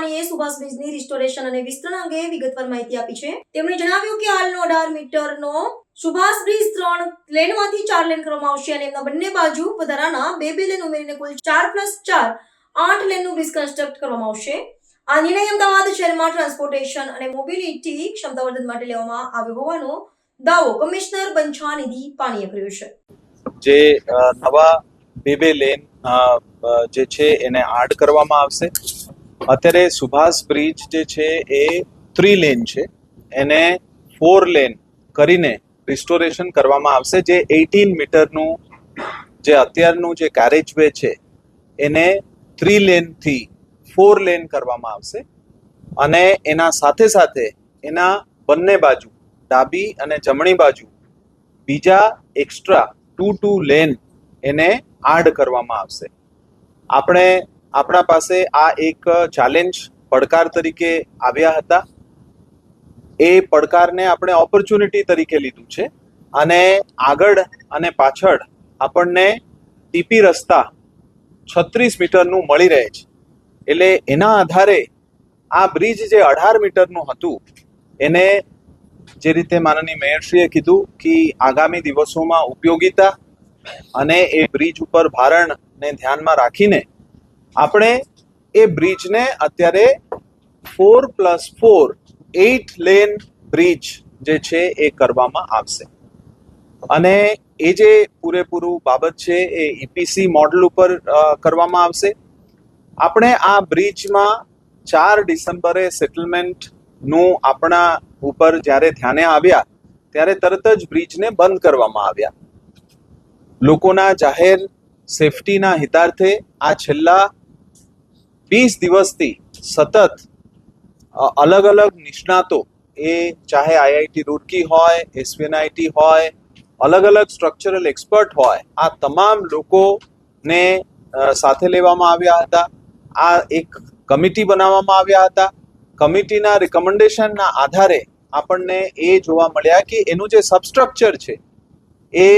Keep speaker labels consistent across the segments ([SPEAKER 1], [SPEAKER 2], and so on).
[SPEAKER 1] Restoration અને વિસ્તરણ અંગે વિગતવાર માહિતી આપી છે. તેમણે જણાવ્યું કે હાલનો અઢાર મીટરનો સુભાષ બ્રિજ ત્રણ લેનમાંથી ચાર લેન કરવામાં આવશે અને એમના બંને બાજુ વધારાના બે બે લેન ઉમેરીને કુલ ચાર પ્લસ ચાર આઠ લેનનું બ્રિજ કન્સ્ટ્રક્ટ કરવામાં આવશે. આ નિર્ણય અમદાવાદ શહેરમાં ટ્રાન્સપોર્ટેશન અને મોબિલિટી ક્ષમતાવર્ધન માટે લેવામાં આવ્યો હોવાનો દાવો કમિશનર બંછાનિધિ પાણીએ કર્યો છે.
[SPEAKER 2] જે નવા બે બે લેન જે છે એને આડ કરવામાં આવશે. અત્યારે સુભાષ બ્રિજ જે છે એ થ્રી લેન છે. એને ફોર લેન કરીને રિસ્ટોરેશન કરવામાં આવશે. જે એઇટીન મીટરનું જે અત્યારનું જે કેરેજ વે છે, એને થ્રી લેનથી ફોર લેન કરવામાં આવશે. અને એના સાથે સાથે એના બંને બાજુ, ડાબી અને જમણી બાજુ, બીજા એક્સ્ટ્રા ટુ ટુ લેન એને આડ કરવામાં આવશે. આપણે આપણા પાસે આ એક ચેલેન્જ પડકાર તરીકે આવ્યા હતા. એ પડકારને આપણે ઓપોર્ચ્યુનિટી તરીકે લીધું છે. અને આગળ અને પાછળ આપણને ટીપી રસ્તા છત્રીસ મીટરનું મળી રહે છે. એટલે એના આધારે આ બ્રિજ જે અઢાર મીટરનું હતું, એને જે રીતે માનની મેયરશ્રીએ કીધું કે આગામી દિવસોમાં ઉપયોગિતા અને એ બ્રિજ ઉપર ભારણને ધ્યાનમાં રાખીને આપણે એ બ્રિજને અત્યારે four plus four eight lane bridge જે છે એ કરવામાં આવશે. અને એ જે પૂરેપૂરું બાબત છે એ ઈપીસી મોડલ ઉપર કરવામાં આવશે. આપણે આ બ્રિજમાં ચાર ડિસેમ્બરે સેટલમેન્ટનું આપણા ઉપર જ્યારે ધ્યાને આવ્યા, ત્યારે તરત જ બ્રિજને બંધ કરવામાં આવ્યા. લોકોના જાહેર સેફટીના હિતાર્થે આ છેલ્લા વીસ દિવસથી સતત અલગ અલગ નિષ્ણાતો, એ ચાહે આઈઆઈટી રૂડકી હોય, એસવીએનઆઈટી હોય, અલગ અલગ સ્ટ્રક્ચરલ એક્સપર્ટ હોય, આ તમામ લોકોને સાથે લેવામાં આવ્યા હતા. આ એક કમિટી બનાવવામાં આવ્યા હતા. કમિટીના રિકમેન્ડેશનના આધારે આપણને એ જોવા મળ્યા કે એનું જે સબસ્ટ્રક્ચર છે, એ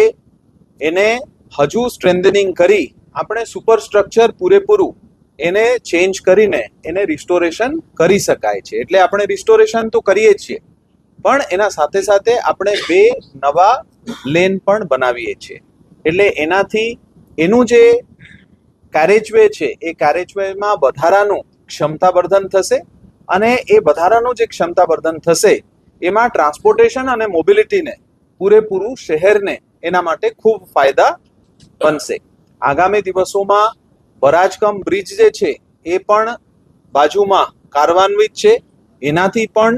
[SPEAKER 2] એને હજુ સ્ટ્રેન્થનિંગ કરી આપણે સુપર સ્ટ્રક્ચર પૂરેપૂરું એને ચેન્જ કરીને એને રિસ્ટોરેશન કરી શકાય છે. એટલે આપણે રિસ્ટોરેશન તો કરીએ છીએ. પણ એના સાથે સાથે આપણે બે નવા લેન પણ બનાવીએ છીએ. એટલે એનાથી એનું જે કેરેજવે છે, એ કેરેજવેમાં વધારાનું ક્ષમતાવર્ધન થશે અને એ વધારાનું જે ક્ષમતાવર્ધન થશે, એમાં ટ્રાન્સપોર્ટેશન અને મોબિલિટીને પૂરેપૂરું શહેરને એના માટે ખૂબ ફાયદા બનશે. આગામી દિવસોમાં બરાજકમ બ્રિજ જે છે, એ પણ બાજુમાં કાર્વાન્વિત છે. એનાથી પણ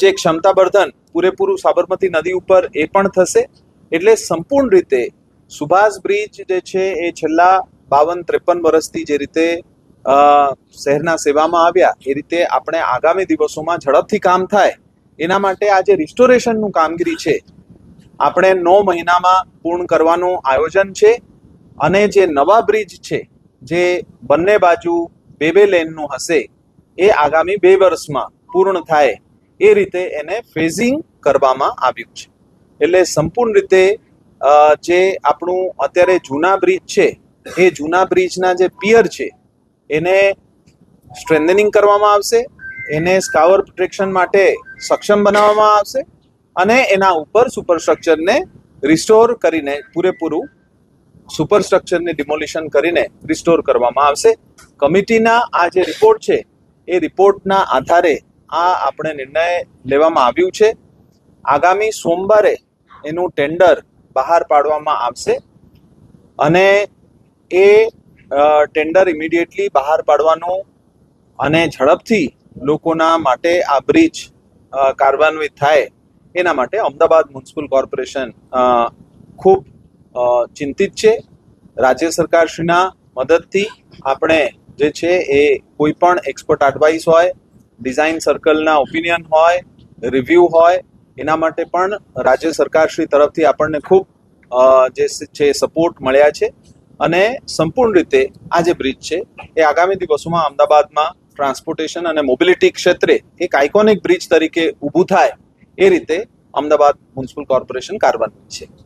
[SPEAKER 2] જે જે ક્ષમતાવર્ધન પૂરેપૂરું સાબરમતી નદી ઉપર એ પણ થશે. એટલે સંપૂર્ણ રીતે સુભાષ બ્રિજ જે છે, એ છેલ્લા બાવન ત્રેપન વર્ષથી જે રીતે શહેરના સેવામાં આવ્યા, એ રીતે આપણે આગામી દિવસોમાં ઝડપથી કામ થાય. એના માટે આ જે રિસ્ટોરેશનનું કામગીરી છે, આપણે નવ મહિનામાં પૂર્ણ કરવાનું આયોજન છે. અને જે નવા બ્રિજ છે જે બંને બાજુ બે બે લેનનું હશે, એ આગામી બે વર્ષમાં પૂર્ણ થાય, એ રીતે એને ફેઝિંગ કરવામાં આવ્યું છે. એટલે સંપૂર્ણ રીતે જે આપણું અત્યારે જૂના બ્રિજ છે, એ જૂના બ્રિજના જે પિયર છે, એને સ્ટ્રેન્થનિંગ કરવામાં આવશે, એને સ્કાવર પ્રોટેક્શન માટે સક્ષમ બનાવવામાં આવશે અને એના ઉપર સુપરસ્ટ્રક્ચરને રિસ્ટોર કરીને પૂરેપૂરું સુપરસ્ટ્રક્ચરને ડિમોલિશન કરીને રિસ્ટોર કરવામાં આવશે. કમિટીના આ જે રિપોર્ટ છે, એ રિપોર્ટના આધારે આ આપણે નિર્ણય લેવામાં આવ્યું છે. આગામી સોમવારે એનું ટેન્ડર બહાર પાડવામાં આવશે અને એ ટેન્ડર ઇમિડિયેટલી બહાર પાડવાનું અને ઝડપથી લોકોના માટે આ બ્રિજ કાર્યાન્વિત થાય એના માટે અમદાવાદ મ્યુનિસિપલ કોર્પોરેશન ખૂબ ચિંતિત છે. રાજ્ય સરકારશ્રીના મદદથી આપણે જે છે એ કોઈ પણ એક્સપર્ટ એડવાઇસ હોય ડિઝાઇન સર્કલના ઓપિનિયન હોય રિવ્યૂ હોય, એના માટે પણ રાજ્ય સરકારશ્રી તરફથી આપણને ખૂબ જે છે સપોર્ટ મળ્યા છે. અને સંપૂર્ણ રીતે આ જે બ્રિજ છે એ આગામી દિવસોમાં અમદાવાદમાં ટ્રાન્સપોર્ટેશન અને મોબિલિટી ક્ષેત્રે એક આઇકોનિક બ્રિજ તરીકે ઊભું થાય એ રીતે અમદાવાદ મ્યુનિસિપલ કોર્પોરેશન કાર્યરત છે.